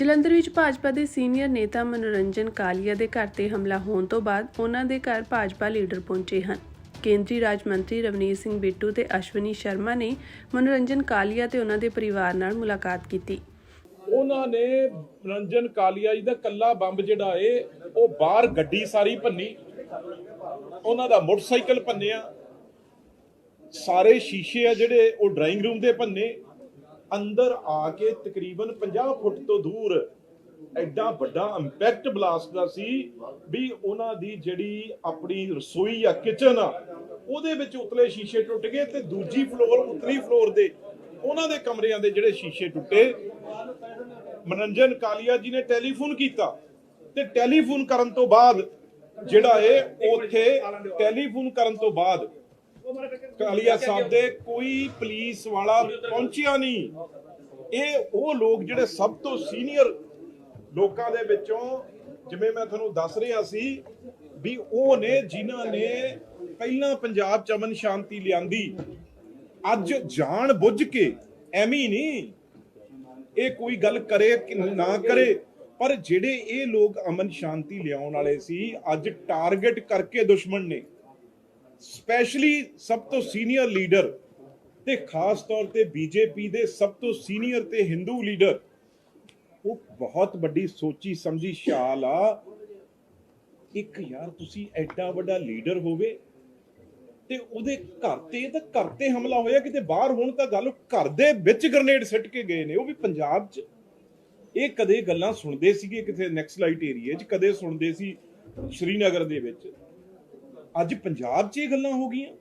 ਜਲੰਧਰ ਵਿੱਚ ਭਾਜਪਾ ਦੇ ਸੀਨੀਅਰ ਨੇਤਾ ਮਨੋਰੰਜਨ ਕਾਲੀਆ ਦੇ ਘਰ ਤੇ ਹਮਲਾ ਹੋਣ ਤੋਂ ਬਾਅਦ ਉਹਨਾਂ ਦੇ ਘਰ ਭਾਜਪਾ ਲੀਡਰ ਪਹੁੰਚੇ ਹਨ। ਕੇਂਦਰੀ ਰਾਜ ਮੰਤਰੀ ਰਵਨੀਤ ਸਿੰਘ ਬਿੱਟੂ ਤੇ ਅਸ਼ਵਨੀ ਸ਼ਰਮਾ ਨੇ ਮਨੋਰੰਜਨ ਕਾਲੀਆ ਤੇ ਉਹਨਾਂ ਦੇ ਪਰਿਵਾਰ ਨਾਲ ਮੁਲਾਕਾਤ ਕੀਤੀ। ਉਹਨਾਂ ਨੇ ਰੰਜਨ ਕਾਲੀਆ ਜੀ ਦਾ ਕੱਲਾ ਬੰਬ ਜਿਹੜਾ ਏ, ਉਹ ਬਾਹਰ ਗੱਡੀ ਸਾਰੀ ਭੰਨੀ। ਉਹਨਾਂ ਦਾ ਮੋਟਰਸਾਈਕਲ ਭੰਨਿਆ। ਸਾਰੇ ਸ਼ੀਸ਼ੇ ਆ ਜਿਹੜੇ, ਉਹ ਡਰਾਇੰਗ ਰੂਮ ਦੇ ਭੰਨੇ। ਅੰਦਰ ਆ ਕੇ ਤਕਰੀਬਨ 50 ਫੁੱਟ ਤੋਂ ਦੂਰ ਐਡਾ ਵੱਡਾ ਇੰਪੈਕਟ ਬਲਾਸਟ ਦਾ ਸੀ ਵੀ ਉਹਨਾਂ ਦੀ ਜਿਹੜੀ ਆਪਣੀ ਰਸੋਈ ਆ ਕਿਚਨ ਆ, ਉਹਦੇ ਵਿੱਚ ਉਤਲੇ ਸ਼ੀਸ਼ੇ ਟੁੱਟ ਗਏ ਤੇ ਦੂਜੀ ਫਲੋਰ ਉਤਲੀ ਫਲੋਰ ਦੇ ਉਹਨਾਂ ਦੇ ਕਮਰਿਆਂ ਦੇ ਜਿਹੜੇ ਸ਼ੀਸ਼ੇ ਟੁੱਟੇ। ਮਨੋਰੰਜਨ ਕਾਲੀਆ ਜੀ ਨੇ ਟੈਲੀਫੋਨ ਕੀਤਾ ਤੇ ਟੈਲੀਫੋਨ ਕਰਨ ਤੋਂ ਬਾਅਦ ਜਿਹੜਾ ਇਹ ਉੱਥੇ ਟੈਲੀਫੋਨ ਕਰਨ ਤੋਂ ਬਾਅਦ ਕਾਲੀਆ ਸਾਹਿਬ ਦੇ ਕੋਈ ਪੁਲਿਸ ਵਾਲਾ ਪਹੁੰਚਿਆ ਨਹੀਂ। ਇਹ ਉਹ ਲੋਕ ਜਿਹੜੇ ਸਭ ਤੋਂ ਸੀਨੀਅਰ ਲੋਕਾਂ ਦੇ ਵਿੱਚੋਂ ਜਿਵੇਂ ਮੈਂ ਤੁਹਾਨੂੰ ਦੱਸ ਰਿਹਾ ਸੀ ਵੀ ਉਹ ਨੇ ਜਿਨ੍ਹਾਂ ਨੇ ਪਹਿਲਾਂ ਪੰਜਾਬ ਚ ਅਮਨ ਸ਼ਾਂਤੀ ਲਿਆਂਦੀ। ਅੱਜ ਜਾਣ ਬੁੱਝ ਕੇ ਐਵੇਂ ਹੀ ਨਹੀਂ। ਇਹ ਕੋਈ ਗੱਲ ਕਰੇ ਕਿ ਨਾ ਕਰੇ, ਪਰ ਜਿਹੜੇ ਇਹ ਲੋਕ ਅਮਨ ਸ਼ਾਂਤੀ ਲਿਆਉਣ ਵਾਲੇ ਸੀ, ਅੱਜ ਟਾਰਗੇਟ ਕਰਕੇ ਦੁਸ਼ਮਣ ਨੇ। ਸਪੈਸ਼ਲੀ ਸਭ ਤੋਂ ਸੀਨੀਅਰ ਲੀਡਰ ਤੇ ਖਾਸ ਤੌਰ ਤੇ ਬੀਜੇਪੀ ਦੇ ਸਭ ਤੋਂ ਸੀਨੀਅਰ ਤੇ ਹਿੰਦੂ ਲੀਡਰ ਉਹ ਬਹੁਤ ਵੱਡੀ ਸੋਚੀ ਸਮਝੀ ਸ਼ਾਲ ਆ। ਇੱਕ ਯਾਰ ਤੁਸੀਂ ਐਡਾ ਵੱਡਾ ਲੀਡਰ ਹੋਵੇ ਤੇ ਉਹਦੇ ਘਰ ਤੇ ਤਾਂ ਘਰ ਤੇ ਹਮਲਾ ਹੋਇਆ, ਕਿਤੇ ਬਾਹਰ ਹੋਣ ਤਾਂ ਗੱਲ ਘਰ ਦੇ ਵਿੱਚ ਗ੍ਰਨੇਡ ਸਿੱਟ ਕੇ ਗਏ ਨੇ, ਉਹ ਵੀ ਪੰਜਾਬ 'ਚ। ਇਹ ਕਦੇ ਗੱਲਾਂ ਸੁਣਦੇ ਸੀਗੇ ਕਿਤੇ ਨੈਕਸਲਾਈਟ ਏਰੀਆ 'ਚ, ਕਦੇ ਸੁਣਦੇ ਸੀ ਸ਼੍ਰੀਨਗਰ ਦੇ ਵਿੱਚ। ਅੱਜ ਪੰਜਾਬ 'ਚ ਇਹ ਗੱਲਾਂ ਹੋ ਗਈਆਂ।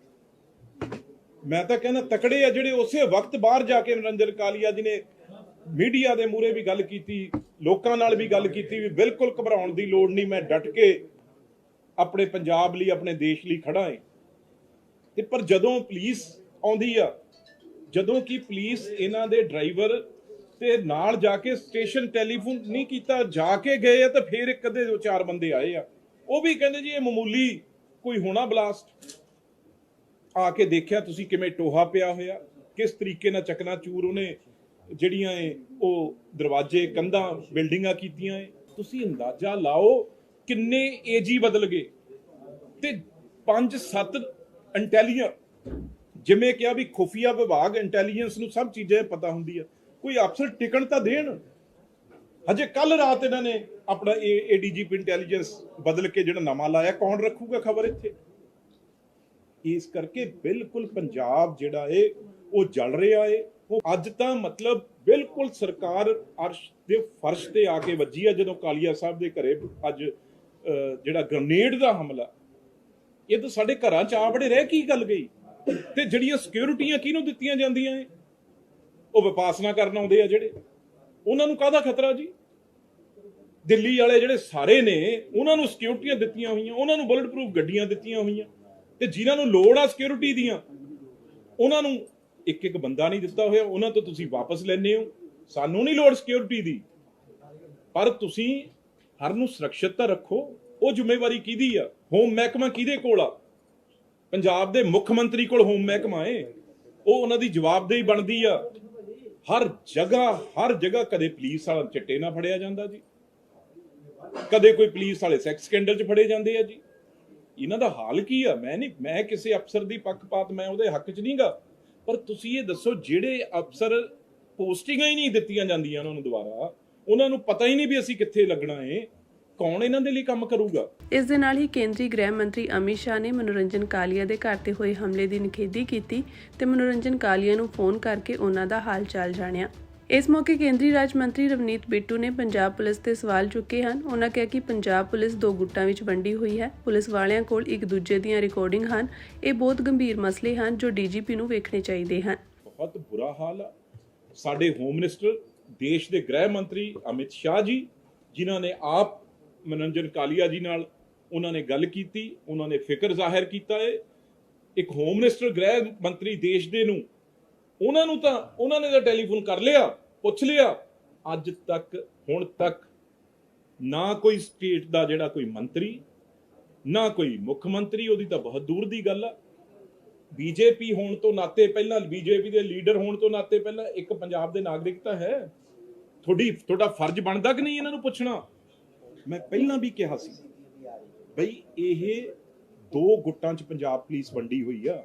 ਮੈਂ ਤਾਂ ਕਹਿੰਦਾ ਤਕੜੇ ਆ ਜਿਹੜੇ ਉਸੇ ਵਕਤ ਬਾਹਰ ਜਾ ਕੇ ਨਰਿੰਦਰ ਕਾਲੀਆ ਜੀ ਨੇ ਮੀਡੀਆ ਦੇ ਮੂਹਰੇ ਵੀ ਗੱਲ ਕੀਤੀ, ਲੋਕਾਂ ਨਾਲ ਵੀ ਗੱਲ ਕੀਤੀ, ਵੀ ਬਿਲਕੁਲ ਘਬਰਾਉਣ ਦੀ ਲੋੜ ਨਹੀਂ, ਮੈਂ ਡਟ ਕੇ ਆਪਣੇ ਪੰਜਾਬ ਲਈ, ਆਪਣੇ ਦੇਸ਼ ਲਈ ਖੜਾ ਹਾਂ ਤੇ ਪਰ ਜਦੋਂ ਪੁਲਿਸ ਆਉਂਦੀ ਆ, ਜਦੋਂ ਕਿ ਪੁਲਿਸ ਇਹਨਾਂ ਦੇ ਡਰਾਈਵਰ ਤੇ ਨਾਲ ਜਾ ਕੇ ਸਟੇਸ਼ਨ ਟੈਲੀਫੋਨ ਨਹੀਂ ਕੀਤਾ, ਜਾ ਕੇ ਗਏ ਆ ਤਾਂ ਫਿਰ ਇੱਕ ਅੱਧੇ ਦੋ ਚਾਰ ਬੰਦੇ ਆਏ ਆ। ਉਹ ਵੀ ਕਹਿੰਦੇ ਜੀ ਇਹ ਮਾਮੂਲੀ ਕੋਈ ਹੋਣਾ ਬਲਾਸਟ? ਆ ਕੇ ਦੇਖਿਆ ਤੁਸੀਂ ਕਿਵੇਂ ਟੋਹਾ ਪਿਆ ਹੋਇਆ? ਕਿਸ ਤਰੀਕੇ ਨਾਲ ਚਕਨਾ ਚੂਰ ਉਹਨੇ ਜਿਹੜੀਆਂ ਇਹ ਉਹ ਦਰਵਾਜ਼ੇ, ਕੰਧਾਂ, ਬਿਲਡਿੰਗਾਂ ਕੀਤੀਆਂ ਏ ਤੁਸੀਂ ਅੰਦਾਜ਼ਾ ਲਾਓ ਕਿੰਨੇ ਏਜੀ ਬਦਲ ਗਏ। ਤੇ 5-7 ਇੰਟੈਲੀਜੈਂਸ ਜਿਵੇਂ ਕਿਹਾ ਵੀ ਖੁਫੀਆ ਵਿਭਾਗ ਇੰਟੈਲੀਜੈਂਸ ਨੂੰ ਸਭ ਚੀਜ਼ਾਂ ਪਤਾ ਹੁੰਦੀ ਆ ਕੋਈ ਅਫਸਰ ਟਿਕਣ ਤਾਂ ਦੇਣ? ਅਜੇ ਕੱਲ ਰਾਤ ਇਹਨਾਂ ਨੇ ਆਪਣਾ ਏਡੀਜੀਪੀ ਇੰਟੈਲੀਜੈਂਸ ਬਦਲ ਕੇ ਜਿਹੜਾ ਨਵਾਂ ਲਾਇਆ, ਕੌਣ ਰੱਖੂਗਾ ਖਬਰ ਇੱਥੇ? ਇਸ ਕਰਕੇ ਬਿਲਕੁਲ ਪੰਜਾਬ ਜਿਹੜਾ ਏ, ਉਹ ਜਲ ਰਿਹਾ ਏ। ਉਹ ਅੱਜ ਤਾਂ ਮਤਲਬ ਬਿਲਕੁਲ ਸਰਕਾਰ ਅਰਸ਼ ਦੇ ਫਰਸ਼ ਤੇ ਆ ਕੇ ਵੱਜੀ ਆ, ਜਦੋਂ ਕਾਲੀਆ ਸਾਹਿਬ ਦੇ ਘਰੇ ਅੱਜ ਜਿਹੜਾ ਗ੍ਰਨੇਡ ਦਾ ਹਮਲਾ। ਇਹ ਤਾਂ ਸਾਡੇ ਘਰਾਂ ਚ ਆ ਬੜੇ ਰਹਿ ਕੀ ਗੱਲ ਗਈ? ਤੇ ਜਿਹੜੀਆਂ ਸਿਕਿਉਰਿਟੀਆਂ ਕਿਹਨੂੰ ਦਿੱਤੀਆਂ ਜਾਂਦੀਆਂ ਏ? ਉਹ ਵਿਪਾਸਨਾ ਕਰਨ ਆਉਂਦੇ ਆ ਜਿਹੜੇ। ਉਹਨਾਂ ਨੂੰ ਕਾਹਦਾ ਖਤਰਾ ਜੀ? ਦਿੱਲੀ ਵਾਲੇ ਜਿਹੜੇ ਸਾਰੇ ਨੇ, ਉਹਨਾਂ ਨੂੰ ਸਿਕਿਉਰਿਟੀਆਂ ਦਿੱਤੀਆਂ ਹੋਈਆਂ, ਉਹਨਾਂ ਨੂੰ ਬੁਲਟ ਪ੍ਰੂਫ ਗੱਡੀਆਂ ਦਿੱਤੀਆਂ ਹੋਈਆਂ, ਤੇ ਜਿਨ੍ਹਾਂ ਨੂੰ ਲੋੜ ਆ ਸਿਕਿਉਰਿਟੀ ਦੀਆਂ, ਉਹਨਾਂ ਨੂੰ ਇੱਕ ਇੱਕ ਬੰਦਾ ਨਹੀਂ ਦਿੱਤਾ ਹੋਇਆ, ਉਹਨਾਂ ਤੋਂ ਤੁਸੀਂ ਵਾਪਸ ਲੈਣੇ ਹੋ। ਸਾਨੂੰ ਨਹੀਂ ਲੋੜ ਸਿਕਿਉਰਿਟੀ ਦੀ। ਪਰ ਤੁਸੀਂ ਹਰ ਨੂੰ ਸੁਰੱਖਿਅਤ ਤਾਂ ਰੱਖੋ, ਉਹ ਜ਼ਿੰਮੇਵਾਰੀ ਕਿਹਦੀ ਆ? ਹੋਮ ਮਹਿਕਮਾ ਕਿਹਦੇ ਕੋਲ ਆ? ਪੰਜਾਬ ਦੇ ਮੁੱਖ ਮੰਤਰੀ ਕੋਲ ਹੋਮ ਮਹਿਕਮਾ ਏ। ਉਹ ਉਹਨਾਂ ਦੀ ਜਵਾਬਦੇਹੀ ਬਣਦੀ ਆ। ਹਰ ਜਗ੍ਹਾ ਹਰ ਜਗ੍ਹਾ ਕਦੇ ਪੁਲਿਸ ਵਾਲਾ ਚਿੱਟੇ ਨਾ ਫੜਿਆ ਜਾਂਦਾ ਜੀ। ਕਦੇ ਕੋਈ ਪੁਲਿਸ ਵਾਲੇ ਸੈਕਸ ਸਕੈਂਡਲ 'ਚ ਫੜੇ ਜਾਂਦੇ ਆ ਜੀ? ਇਹਨਾਂ ਦਾ ਹਾਲ ਕੀ ਆ? ਮੈਂ ਨਹੀਂ, ਮੈਂ ਕਿਸੇ ਅਫਸਰ ਦੀ ਪੱਖਪਾਤ, ਮੈਂ ਉਹਦੇ ਹੱਕ 'ਚ ਨਹੀਂਗਾ। ਪਰ ਤੁਸੀਂ ਇਹ ਦੱਸੋ, ਜਿਹੜੇ ਅਫਸਰ ਪੋਸਟਿੰਗਾਂ ਹੀ ਨਹੀਂ ਦਿੱਤੀਆਂ ਜਾਂਦੀਆਂ ਉਹਨਾਂ ਨੂੰ ਦੁਬਾਰਾ, ਉਹਨਾਂ ਨੂੰ ਪਤਾ ਹੀ ਨਹੀਂ ਵੀ ਅਸੀਂ ਕਿੱਥੇ ਲੱਗਣਾ ਏ। ਕੌਣ ਇਹਨਾਂ ਦੇ ਲਈ ਕੰਮ ਕਰੂਗਾ? ਇਸ ਦੇ ਨਾਲ ਹੀ ਕੇਂਦਰੀ ਗ੍ਰਹਿ ਮੰਤਰੀ ਅਮਿਤ ਸ਼ਾਹ ਨੇ ਮਨੋਰੰਜਨ ਕਾਲੀਆ ਦੇ ਘਰ ਤੇ ਹੋਏ ਹਮਲੇ ਦੀ ਨਿਖੇਧੀ ਕੀਤੀ ਤੇ ਮਨੋਰੰਜਨ ਕਾਲੀਆ ਨੂੰ ਫੋਨ ਕਰਕੇ ਉਹਨਾਂ ਦਾ ਹਾਲ ਚਾਲ ਜਾਣਿਆ। ਇਸ ਮੌਕੇ ਕੇਂਦਰੀ ਰਾਜ ਮੰਤਰੀ ਰਵਨੀਤ ਬਿੱਟੂ ਨੇ ਪੰਜਾਬ ਪੁਲਿਸ ਤੇ ਸਵਾਲ ਚੁੱਕੇ ਹਨ। ਉਹਨਾਂ ਕਿਹਾ ਕਿ ਪੰਜਾਬ ਪੁਲਿਸ ਦੋ ਗੁੱਟਾਂ ਵਿੱਚ ਵੰਡੀ ਹੋਈ ਹੈ। ਪੁਲਿਸ ਵਾਲਿਆਂ ਕੋਲ ਇੱਕ ਦੂਜੇ ਦੀਆਂ ਰਿਕਾਰਡਿੰਗ ਹਨ। ਇਹ ਬਹੁਤ ਗੰਭੀਰ ਮਸਲੇ ਹਨ ਜੋ ਡੀਜੀਪੀ ਨੂੰ ਵੇਖਣੇ ਚਾਹੀਦੇ ਹਨ। ਬਹੁਤ ਬੁਰਾ ਹਾਲ ਆ। ਸਾਡੇ ਹੋਮ ਮਿਨਿਸਟਰ, ਦੇਸ਼ ਦੇ ਗ੍ਰਹਿ ਮੰਤਰੀ ਅਮਿਤ ਸ਼ਾਹ ਜੀ, ਜਿਨ੍ਹਾਂ ਨੇ ਆਪ ਮਨੋਰੰਜਨ ਕਾਲੀਆ ਜੀ ਨਾਲ ਉਹਨਾਂ ਨੇ ਗੱਲ ਕੀਤੀ ਉਹਨਾਂ ਨੇ ਫਿਕਰ ਜ਼ਾਹਿਰ ਕੀਤਾ ਹੈ ਇੱਕ ਹੋਮ ਮਿਨਿਸਟਰ, ਗ੍ਰਹਿ ਮੰਤਰੀ ਦੇਸ਼ ਦੇ ਨੂੰ ਉਹਨਾਂ ਨੂੰ ਤਾਂ ਉਹਨਾਂ ਨੇ ਤਾਂ ਟੈਲੀਫੋਨ ਕਰ ਲਿਆ, ਪੁੱਛ ਲਿਆ। ਅੱਜ ਤੱਕ, ਹੁਣ ਤੱਕ ਨਾ ਕੋਈ ਸਟੇਟ ਦਾ ਜਿਹੜਾ ਕੋਈ ਮੰਤਰੀ, ਨਾ ਕੋਈ ਮੁੱਖ ਮੰਤਰੀ, ਉਹਦੀ ਤਾਂ ਬਹੁਤ ਦੂਰ ਦੀ ਗੱਲ ਆ। ਬੀਜੇਪੀ ਹੋਣ ਤੋਂ ਨਾਤੇ ਪਹਿਲਾਂ, ਬੀਜੇਪੀ ਦੇ ਲੀਡਰ ਹੋਣ ਤੋਂ ਨਾਤੇ ਪਹਿਲਾਂ ਇੱਕ ਪੰਜਾਬ ਦੇ ਨਾਗਰਿਕ ਤਾਂ ਹੈ। ਤੁਹਾਡੀ, ਤੁਹਾਡਾ ਫਰਜ਼ ਬਣਦਾ ਕਿ ਨਹੀਂ ਇਹਨਾਂ ਨੂੰ ਪੁੱਛਣਾ? ਮੈਂ ਪਹਿਲਾਂ ਵੀ ਕਿਹਾ ਸੀ, ਬਈ ਇਹ ਦੋ ਗੁੱਟਾਂ 'ਚ ਪੰਜਾਬ ਪੁਲਿਸ ਵੰਡੀ ਹੋਈ ਆ।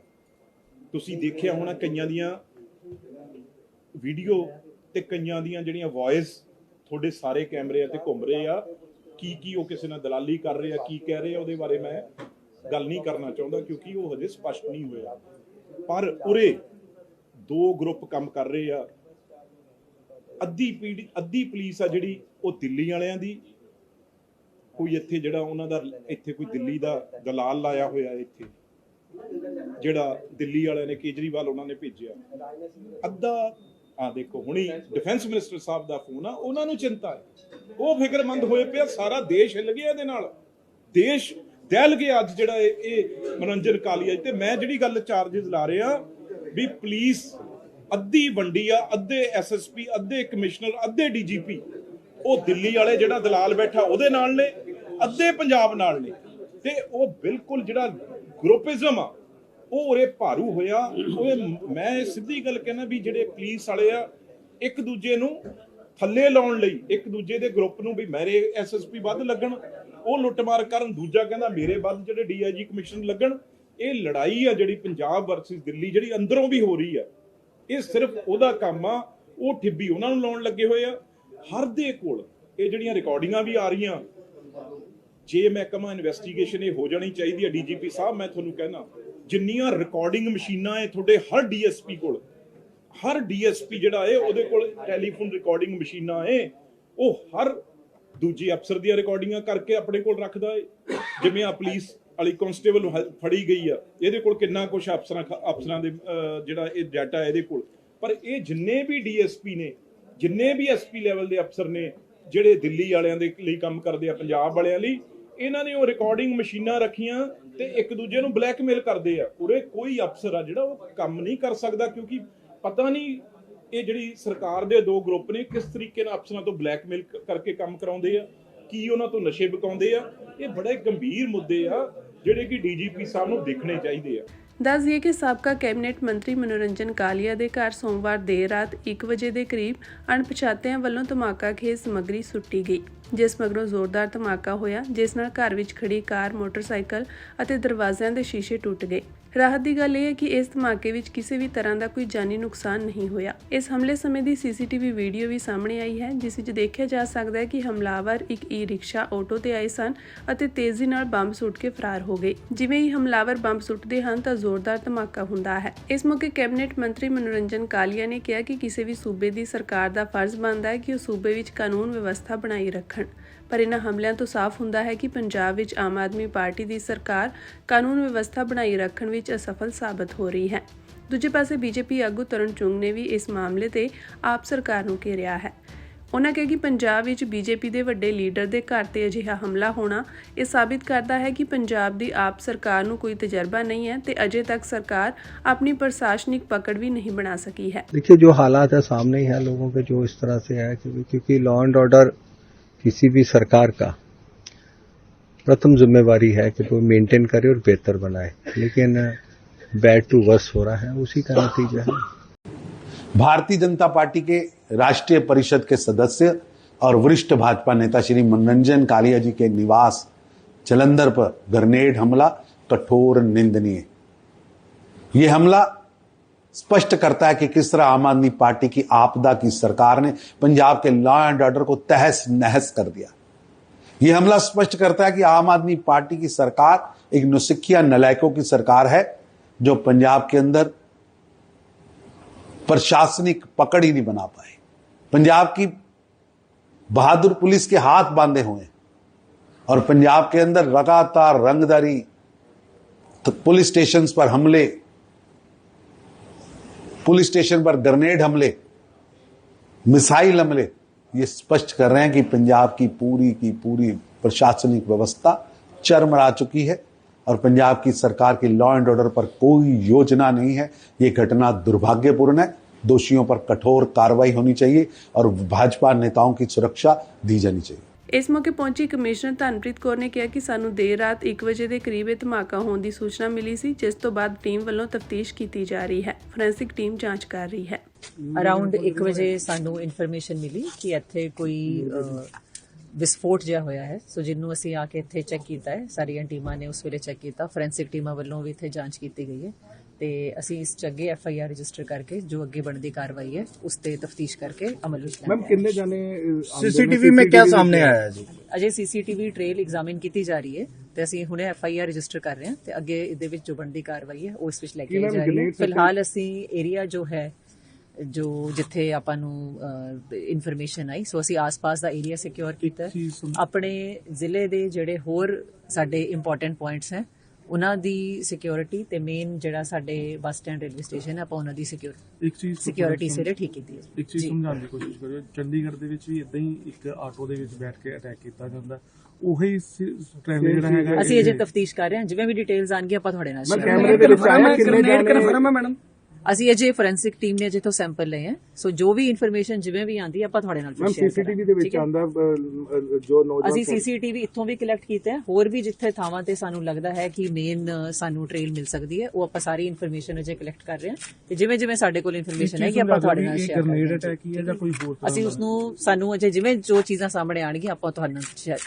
ਤੁਸੀਂ ਦੇਖਿਆ ਹੋਣਾ ਕਈਆਂ ਦੀਆਂ ਵੀਡੀਓ ਤੇ ਕਈਆਂ ਦੀਆਂ ਜਿਹੜੀਆਂ ਵੌਇਸ ਤੁਹਾਡੇ ਸਾਰੇ ਕੈਮਰਿਆਂ ਤੇ ਘੁੰਮ ਰਹੇ ਆ, ਕੀ ਕੀ ਉਹ ਕਿਸੇ ਨਾਲ ਦਲਾਲੀ ਕਰ ਰਹੇ ਆ, ਕੀ ਕਹਿ ਰਹੇ ਆ, ਉਹਦੇ ਬਾਰੇ ਮੈਂ ਗੱਲ ਨਹੀਂ ਕਰਨਾ ਚਾਹੁੰਦਾ ਕਿਉਂਕਿ ਉਹ ਹਜੇ ਸਪਸ਼ਟ ਨਹੀਂ ਹੋਇਆ। ਪਰ ਉਰੇ ਦੋ ਗਰੁੱਪ ਕੰਮ ਕਰ ਰਹੇ ਆ। ਅੱਧੀ ਪੀੜੀ, ਅੱਧੀ ਪੁਲਿਸ ਆ ਜਿਹੜੀ ਉਹ ਦਿੱਲੀ ਵਾਲਿਆਂ ਦੀ। ਕੋਈ ਇੱਥੇ ਜਿਹੜਾ ਉਹਨਾਂ ਦਾ, ਇੱਥੇ ਕੋਈ ਦਿੱਲੀ ਦਾ ਦਲਾਲ ਲਾਇਆ ਹੋਇਆ ਇੱਥੇ, ਜਿਹੜਾ ਦਿੱਲੀ ਵਾਲਿਆਂ ਨੇ ਕੇਜਰੀਵਾਲ ਉਹਨਾਂ ਨੇ ਭੇਜਿਆ। ਅੱਧਾ ਆ ਦੇਖੋ ਹੁਣੀ ਡਿਫੈਂਸ ਮਿਨਿਸਟਰ ਸਾਹਿਬ ਦਾ ਫੋਨ ਆ ਉਹਨਾਂ ਨੂੰ ਚਿੰਤਾ ਹੈ। ਉਹ ਫਿਕਰਮੰਦ ਹੋਏ ਪਿਆ ਸਾਰਾ ਦੇਸ਼ ਹਿੱਲ ਗਿਆ ਇਹਦੇ ਨਾਲ। ਦੇਸ਼ ਦਹਿਲ ਗਿਆ ਅੱਜ ਜਿਹੜਾ ਇਹ ਮਨੋਰੰਜਨ ਕਾਲੀਆ ਤੇ ਮੈਂ ਜਿਹੜੀ ਗੱਲ ਚਾਰजेस ਲਾ ਰਿਹਾ ਵੀ ਪੁਲਿਸ ਅੱਧੀ ਵੰਡੀ ਆ ਅੱਧੇ ਐਸਐਸਪੀ ਅੱਧੇ ਕਮਿਸ਼ਨਰ ਅੱਧੇ ਡੀਜੀਪੀ ਉਹ ਦਿੱਲੀ ਵਾਲੇ ਜਿਹੜਾ ਦਲਾਲ ਬੈਠਾ ਉਹਦੇ ਨਾਲ ਨੇ ਅੱਧੇ ਪੰਜਾਬ ਨਾਲ ਨੇ। ਤੇ ਉਹ ਬਿਲਕੁਲ ਜਿਹੜਾ ਗਰੁੱਪਿਜ਼ਮ ਆ ਉਹ ਉਰੇ ਭਾਰੂ ਹੋਇਆ। ਉਹ ਮੈਂ ਸਿੱਧੀ ਗੱਲ ਕਹਿਣਾ ਵੀ ਜਿਹੜੇ ਪੁਲਿਸ ਵਾਲੇ ਆ, ਇੱਕ ਦੂਜੇ ਨੂੰ ਥੱਲੇ ਲਾਉਣ ਲਈ, ਇੱਕ ਦੂਜੇ ਦੇ ਗਰੁੱਪ ਨੂੰ ਵੀ ਮੇਰੇ ਐਸਐਸਪੀ ਵੱਧ ਲੱਗਣ, ਉਹ ਲੁੱਟਮਾਰ ਕਰਨ, ਦੂਜਾ ਕਹਿੰਦਾ ਮੇਰੇ ਵੱਧ ਜਿਹੜੇ ਡੀਆਈਜੀ ਕਮਿਸ਼ਨ ਲੱਗਣ, ਇਹ ਲੜਾਈ ਆ ਜਿਹੜੀ ਪੰਜਾਬ ਵਰਸਸ ਦਿੱਲੀ, ਜਿਹੜੀ ਅੰਦਰੋਂ ਵੀ ਹੋ ਰਹੀ ਆ। ਇਹ ਸਿਰਫ ਉਹਦਾ ਕੰਮ ਆ, ਉਹ ਠਿੱਬੀ ਉਹਨਾਂ ਨੂੰ ਲਾਉਣ ਲੱਗੇ ਹੋਏ ਆ। ਹਰ ਦੇ ਕੋਲ ਇਹ ਜਿਹੜੀਆਂ ਰਿਕਾਰਡਿੰਗਾਂ ਵੀ ਆ ਰਹੀਆਂ, ਜੇ ਮੈਂ ਕਹਾਂ ਇਨਵੈਸਟੀਗੇਸ਼ਨ ਇਹ ਹੋ ਜਾਣੀ ਚਾਹੀਦੀ ਹੈ ਡੀਜੀਪੀ ਸਾਹਿਬ, ਮੈਂ ਤੁਹਾਨੂੰ ਕਹਿਣਾ ਜਿੰਨੀਆਂ ਰਿਕਾਰਡਿੰਗ ਮਸ਼ੀਨਾਂ ਹੈ ਤੁਹਾਡੇ ਹਰ ਡੀਐਸਪੀ ਕੋਲ, ਹਰ ਡੀਐਸਪੀ ਜਿਹੜਾ ਹੈ ਉਹਦੇ ਕੋਲ ਟੈਲੀਫੋਨ ਰਿਕਾਰਡਿੰਗ ਮਸ਼ੀਨਾਂ ਹੈ ਉਹ ਹਰ ਦੂਜੇ ਅਫਸਰ ਦੀਆਂ ਰਿਕਾਰਡਿੰਗਾਂ ਕਰਕੇ ਆਪਣੇ ਕੋਲ ਰੱਖਦਾ ਹੈ ਜਿਵੇਂ ਆ ਪੁਲਿਸ ਵਾਲੀ ਕਨਸਟੇਬਲ ਫੜੀ ਗਈ ਆ, ਇਹਦੇ ਕੋਲ ਕਿੰਨਾ ਕੁਝ ਅਫਸਰਾਂ ਅਫਸਰਾਂ ਦੇ ਜਿਹੜਾ ਇਹ ਡਾਟਾ ਇਹਦੇ ਕੋਲ। ਪਰ ਇਹ ਜਿੰਨੇ ਵੀ ਡੀਐਸਪੀ ਨੇ, ਜਿੰਨੇ ਵੀ ਐਸਪੀ ਲੈਵਲ ਦੇ ਅਫਸਰ ਨੇ, ਜਿਹੜੇ ਦਿੱਲੀ ਵਾਲਿਆਂ ਦੇ ਲਈ ਕੰਮ ਕਰਦੇ ਆ, ਪੰਜਾਬ ਵਾਲਿਆਂ ਲਈ, ਇਹਨਾਂ ਨੇ ਉਹ ਰਿਕਾਰਡਿੰਗ ਮਸ਼ੀਨਾਂ ਰੱਖੀਆਂ ਤੇ ਇੱਕ ਦੂਜੇ ਨੂੰ ਬਲੈਕਮੇਲ ਕਰਦੇ ਆ। ਉਰੇ ਕੋਈ ਅਫਸਰ ਆ ਜਿਹੜਾ ਉਹ ਕੰਮ ਨਹੀਂ ਕਰ ਸਕਦਾ ਕਿਉਂਕਿ ਪਤਾ ਨਹੀਂ ਇਹ ਜਿਹੜੀ ਸਰਕਾਰ ਦੇ ਦੋ ਗਰੁੱਪ ਨੇ, ਕਿਸ ਤਰੀਕੇ ਨਾਲ ਅਫਸਰਾਂ ਤੋਂ ਬਲੈਕਮੇਲ ਕਰਕੇ ਕੰਮ ਕਰਾਉਂਦੇ ਆ, ਕੀ ਉਹਨਾਂ ਤੋਂ ਨਸ਼ੇ ਵਿਕਾਉਂਦੇ ਆ। ਇਹ ਬੜੇ ਗੰਭੀਰ ਮੁੱਦੇ ਆ, ਜਿਹੜੇ ਕਿ ਡੀਜੀਪੀ ਸਾਹਿਬ ਨੂੰ ਦੇਖਣੇ ਚਾਹੀਦੇ ਆ। ਦੱਸ ਦਈਏ ਕਿ ਸਾਬਕਾ ਕੈਬਨਿਟ ਮੰਤਰੀ ਮਨੋਰੰਜਨ ਕਾਲੀਆ ਦੇ ਘਰ ਸੋਮਵਾਰ ਦੇਰ ਰਾਤ 1 ਵਜੇ ਦੇ ਕਰੀਬ ਅਣਪਛਾਤਿਆਂ ਵੱਲੋਂ ਧਮਾਕਾ ਖੇਜ ਸਮੱਗਰੀ ਸੁੱਟੀ ਗਈ, ਜਿਸ ਮਗਰੋਂ ਜ਼ੋਰਦਾਰ ਧਮਾਕਾ ਹੋਇਆ, ਜਿਸ ਨਾਲ ਘਰ ਵਿੱਚ ਖੜੀ ਕਾਰ, ਮੋਟਰਸਾਈਕਲ ਅਤੇ ਦਰਵਾਜ਼ਿਆਂ ਦੇ ਸ਼ੀਸ਼ੇ ਟੁੱਟ ਗਏ। ਰਾਹਤ ਦੀ ਗੱਲ ਇਹ ਹੈ ਕਿ ਇਸ ਧਮਾਕੇ ਵਿੱਚ ਕਿਸੇ ਵੀ ਤਰ੍ਹਾਂ ਦਾ ਕੋਈ ਜਾਨੀ ਨੁਕਸਾਨ ਨਹੀਂ ਹੋਇਆ। ਇਸ ਹਮਲੇ ਸਮੇਂ ਦੀ ਸੀਸੀਟੀਵੀ ਵੀਡੀਓ ਵੀ ਸਾਹਮਣੇ ਆਈ ਹੈ, ਜਿਸ ਵਿੱਚ ਦੇਖਿਆ ਜਾ ਸਕਦਾ ਹੈ ਕਿ ਹਮਲਾਵਰ ਇੱਕ ਈ-ਰਿਕਸ਼ਾ, ਆਟੋ ਤੇ ਆਏ ਸਨ ਅਤੇ ਤੇਜ਼ੀ ਨਾਲ ਬੰਬ ਸੁੱਟ ਕੇ ਫਰਾਰ ਹੋ ਗਏ। ਜਿਵੇਂ ਹੀ ਹਮਲਾਵਰ ਬੰਬ ਸੁੱਟਦੇ ਹਨ ਤਾਂ ਜ਼ੋਰਦਾਰ ਧਮਾਕਾ ਹੁੰਦਾ ਹੈ। ਇਸ ਮੌਕੇ ਕੈਬਨਿਟ ਮੰਤਰੀ ਮਨੋਰੰਜਨ ਕਾਲੀਆ ਨੇ ਕਿਹਾ ਕਿ ਕਿਸੇ ਵੀ ਸੂਬੇ ਦੀ ਸਰਕਾਰ ਦਾ ਫਰਜ਼ ਬਣਦਾ ਹੈ ਕਿ ਉਹ ਸੂਬੇ ਵਿੱਚ ਕਾਨੂੰਨ ਵਿਵਸਥਾ ਬਣਾਈ ਰੱਖਣ। ਪਰ ਇਹਨਾਂ ਹਮਲਿਆਂ ਤੋਂ ਸਾਫ਼ ਹੁੰਦਾ ਹੈ ਕਿ ਪੰਜਾਬ ਵਿੱਚ ਆਮ ਆਦਮੀ ਪਾਰਟੀ ਦੀ ਸਰਕਾਰ ਕਾਨੂੰਨ ਵਿਵਸਥਾ ਬਣਾਈ ਰੱਖਣ ਵਿੱਚ ਅਸਫਲ ਸਾਬਤ ਹੋ ਰਹੀ ਹੈ। ਦੂਜੇ ਪਾਸੇ ਬੀਜੇਪੀ ਆਗੂ ਤਰਨ ਚੁੰਗ ਨੇ ਵੀ ਇਸ ਮਾਮਲੇ ਤੇ ਆਪ ਸਰਕਾਰ ਨੂੰ ਘੇਰਿਆ ਹੈ। ਉਹਨਾਂ ਕਹੇ ਕਿ ਪੰਜਾਬ ਵਿੱਚ ਬੀਜੇਪੀ ਦੇ ਵੱਡੇ ਲੀਡਰ ਦੇ ਘਰ ਤੇ ਅਜਿਹਾ ਹਮਲਾ ਹੋਣਾ, ਇਹ ਸਾਬਿਤ ਕਰਦਾ ਹੈ ਕਿ ਪੰਜਾਬ ਦੀ ਆਪ ਸਰਕਾਰ ਨੂੰ ਕੋਈ ਤਜਰਬਾ ਨਹੀਂ ਹੈ ਤੇ ਅਜੇ ਤੱਕ ਸਰਕਾਰ ਆਪਣੀ ਪ੍ਰਸ਼ਾਸਨਿਕ ਪਕੜ ਵੀ ਨਹੀਂ ਬਣਾ ਸਕੀ ਹੈ। देखिए जो हालात है सामने ही है लोगों के जो इस तरह से है क्योंकि लॉ एंड किसी भी सरकार का, प्रथम जिम्मेवारी है कि वो मेंटेन करे और बेहतर बनाए। लेकिन बैड टू वर्स हो रहा है, उसी का नतीजा है। भारतीय जनता पार्टी के राष्ट्रीय परिषद के सदस्य और वरिष्ठ भाजपा नेता श्री मनोरंजन कालिया जी के निवास जलंधर पर ग्रनेड हमला, कठोर निंदनीय। यह हमला स्पष्ट करता है कि किस तरह आम आदमी पार्टी की आपदा की सरकार ने पंजाब के लॉ एंड ऑर्डर को तहस नहस कर दिया। यह हमला स्पष्ट करता है कि आम आदमी पार्टी की सरकार एक नुसिखिया नलायकों की सरकार है, जो पंजाब के अंदर प्रशासनिक पकड़ ही नहीं बना पाए पंजाब की बहादुर पुलिस के हाथ बांधे हुए और पंजाब के अंदर लगातार रंगदारी तो पुलिस स्टेशन पर हमले पुलिस स्टेशन पर ग्रेनेड हमले, मिसाइल हमले, ये स्पष्ट कर रहे हैं कि पंजाब की पूरी की पूरी प्रशासनिक व्यवस्था चरमरा चुकी है और पंजाब की सरकार की लॉ एंड ऑर्डर पर कोई योजना नहीं है। ये घटना दुर्भाग्यपूर्ण है। दोषियों पर कठोर कार्रवाई होनी चाहिए और भाजपा नेताओं की सुरक्षा दी जानी चाहिए। ਇਸ ਮੌਕੇ ਪਹੁੰਚੀ ਕਮਿਸ਼ਨਰ ਧਨਪ੍ਰੀਤ ਕੌਰ ਨੇ ਕਿਹਾ ਕਿ ਸਾਨੂੰ ਦੇਰ ਰਾਤ 1 ਵਜੇ ਦੇ ਕਰੀਬ ਇਹ ਧਮਾਕਾ ਹੋਣ ਦੀ ਸੂਚਨਾ ਮਿਲੀ ਸੀ, ਜਿਸ ਤੋਂ ਬਾਅਦ ਟੀਮ ਵੱਲੋਂ ਤਫਤੀਸ਼ ਕੀਤੀ ਜਾ ਰਹੀ ਹੈ। ਫੋਰੈਂਸਿਕ ਟੀਮ ਜਾਂਚ ਕਰ ਰਹੀ ਹੈ। ਅਰਾਊਂਡ 1 ਵਜੇ ਸਾਨੂੰ ਇਨਫੋਰਮੇਸ਼ਨ ਮਿਲੀ ਕਿ ਇੱਥੇ ਕੋਈ ਵਿਸਫੋਟ ਜਿਹਾ ਹੋਇਆ ਹੈ। ਸੋ ਜਿਹਨੂੰ ਅਸੀਂ ਆ ਕੇ ਇੱਥੇ ਚੈੱਕ ਕੀਤਾ ਹੈ, ਸਾਰੀਆਂ ਟੀਮਾਂ ਨੇ ਉਸ ਵੇਲੇ ਚੈੱਕ ਕੀਤਾ। ਫੋਰੈਂਸਿਕ ਟੀਮਾਂ ਵੱਲੋਂ ਵੀ ਇੱਥੇ ਜਾਂਚ ਕੀਤੀ ਗਈ ਹੈ। ਤੇ ਅਸੀਂ ਇਸ 'ਚ ਅੱਗੇ ਐਫ ਆਈ ਆਰ ਰਜਿਸਟਰ ਕਰਕੇ ਜੋ ਅੱਗੇ ਬਣਦੀ ਕਾਰਵਾਈ ਹੈ ਉਸ ਤੇ ਤਫਤੀਸ਼ ਕਰਕੇ ਅਮਲ ਵਿੱਚ मैम ਲਿਆਂਗੇ कितने जाने सीसीटीवी में क्या सामने आया है जी ਅਜੇ ਸੀਸੀਟੀਵੀ ਟ੍ਰੇਲ ਐਗਜ਼ਾਮਿਨ ਕੀਤੀ ਜਾ ਰਹੀ ਹੈ ਤੇ ਅਸੀਂ ਹੁਣੇ ਐਫ ਆਈ ਆਰ ਰਜਿਸਟਰ ਕਰ ਰਹੇ ਹਾਂ ਤੇ ਅੱਗੇ ਇਹਦੇ ਵਿੱਚ ਜੋ ਬਣਦੀ ਕਾਰਵਾਈ ਹੈ ਉਹ ਇਸ ਵਿੱਚ ਲੈ ਕੇ ਕੀ ਆਈ ਮੈਮ ਜਾ ਰਹੀ ਹੈ grenade ਫਿਲਹਾਲ ਅਸੀਂ ਏਰੀਆ ਜੋ ਹੈ ਜੋ ਜਿੱਥੇ ਆਪਾਂ ਨੂੰ ਇਨਫੋਰਮੇਸ਼ਨ ਆਈ ਸੋ ਅਸੀਂ ਆਸ-ਪਾਸ ਦਾ ਏਰੀਆ ਸਿਕਿਉਰ ਕੀਤਾ ਹੈ। ਆਪਣੇ ਜ਼ਿਲ੍ਹੇ ਦੇ ਜਿਹੜੇ ਹੋਰ ਸਾਡੇ ਇੰਪੋਰਟੈਂਟ ਪੁਆਇੰਟਸ ਹੈ ਉਹਨਾਂ ਦੀ ਸਿਕਿਉਰਿਟੀ ਤੇ ਮੇਨ ਜਿਹੜਾ ਸਾਡੇ ਬੱਸ ਸਟੈਂਡ ਰੇਲਵੇ ਸਟੇਸ਼ਨ ਆਪਾਂ ਉਹਨਾਂ ਦੀ ਸਿਕਿਉਰਿਟੀ ਇੱਕ ਠੀਕ ਕੀਤੀ ਹੈ। ਇੱਕ ਚੀਜ਼ ਸਮਝਾਉਣ ਦੀ ਕੋਸ਼ਿਸ਼ ਕਰਿਓ ਚੰਡੀਗੜ੍ਹ ਦੇ ਵਿੱਚ ਵੀ ਇਦਾਂ ਹੀ ਇੱਕ ਆਟੋ ਦੇ ਵਿੱਚ ਬੈਠ ਕੇ ਅਟੈਕ ਕੀਤਾ ਜਾਂਦਾ। ਉਹੀ ਟ੍ਰੈਵਲ ਜਿਹੜਾ ਹੈਗਾ ਅਸੀਂ ਅਜੇ ਤਫਤੀਸ਼ ਕਰ ਰਹੇ ਹਾਂ ਜਿਵੇਂ ਵੀ ਡਿਟੇਲਸ ਆਣਗੀਆਂ ਆਪਾਂ ਤੁਹਾਡੇ ਨਾਲ ਸ਼ੇਅਰ ਕਰਾਂਗੇ ਮੈਂ ਕੈਮਰੇ ਦੇ ਵਿੱਚ ਕਿੰਨੇ ਕਨਫਰਮ ਹੈ ਮੈਡਮ। ਅਸੀਂ ਅਜੇ ਫੋਰੈਂਸਿਕ ਟੀਮ ਨੇ ਅਜੇ ਤੋਂ ਸੈਂਪਲ ਲਏ ਹੈ। ਸੋ ਜੋ ਵੀ ਇਨਫੋਰਮੇਸ਼ਨ ਜਿਵੇਂ ਵੀ ਆਂਦੀ ਆਪਾਂ ਤੁਹਾਡੇ ਨਾਲ ਸ਼ੇਅਰ ਕਰਾਂਗੇ। ਸੀਸੀਟੀਵੀ ਦੇ ਵਿੱਚ ਆਂਦਾ ਜੋ ਨੌਜਵਾਨ ਅਸੀਂ ਸੀਸੀਟੀਵੀ ਇੱਥੋਂ ਵੀ ਕਲੈਕਟ ਕੀਤਾ ਹੈ। ਹੋਰ ਵੀ ਜਿੱਥੇ ਥਾਵਾਂ ਤੇ ਸਾਨੂੰ ਲੱਗਦਾ ਹੈ ਕਿ ਮੇਨ ਸਾਨੂੰ ਟ੍ਰੇਲ ਮਿਲ ਸਕਦੀ ਹੈ ਉਹ ਆਪਾਂ ਸਾਰੀ ਇਨਫੋਰਮੇਸ਼ਨ ਅਜੇ ਕਲੈਕਟ ਕਰ ਰਹੇ ਹਾਂ। ਤੇ ਜਿਵੇਂ ਜਿਵੇਂ ਸਾਡੇ ਕੋਲ ਇਨਫੋਰਮੇਸ਼ਨ ਹੈ ਕਿ ਆਪਾਂ ਤੁਹਾਡੇ ਨਾਲ ਸ਼ੇਅਰ ਕਰਾਂਗੇ ਗ੍ਰੇਨੇਡ ਅਟੈਕ ਹੀ। ਹੈ ਜਾਂ ਕੋਈ ਹੋਰ ਅਸੀਂ ਉਸ ਨੂੰ ਸਾਨੂੰ ਅਜੇ ਜਿਵੇਂ ਜੋ ਚੀਜ਼ਾਂ ਸਾਹਮਣੇ ਆਣਗੀਆਂ ਆਪਾਂ ਤੁਹਾਨੂੰ ਸ਼ੇਅਰ